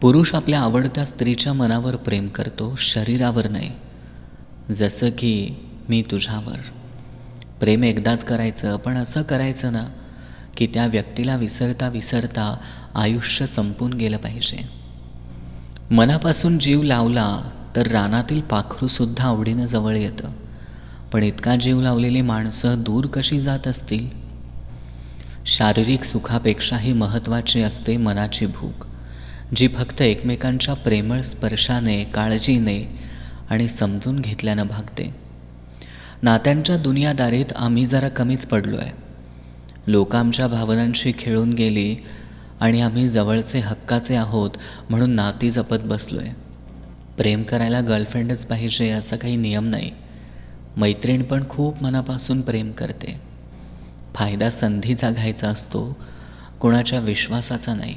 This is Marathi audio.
पुरुष आपल्या आवडत्या स्त्रीच्या मनावर प्रेम करतो शरीरावर नाही. जसं की मी तुझ्यावर. प्रेम एकदाच करायचं पण असं करायचं ना की त्या व्यक्तीला विसरता विसरता आयुष्य संपून गेलं पाहिजे. मनापासून जीव लावला तर रानातील पाखरूसुद्धा आवडीनं जवळ येतं. पण इतका जीव लावलेली माणसं दूर कशी जात असतील? शारीरिक सुखापेक्षाही महत्त्वाची असते मनाची भूक. जी फक्त एकमेकांच्या प्रेमळ स्पर्शाने काळजीने आणि समजून घेतल्यानं भागते. नात्यांच्या दुनियादारीत आम्ही जरा कमीच पडलो आहे लोक आमच्या भावनांशी खेळून गेली आणि आम्ही जवळचे हक्काचे आहोत म्हणून नाती जपत बसलो आहे प्रेम करायला गर्लफ्रेंडच पाहिजे असा काही नियम नाही. मैत्रीण पण खूप मनापासून प्रेम करते. फायदा संधीचा घ्यायचा असतो कोणाच्या विश्वासाचा नाही.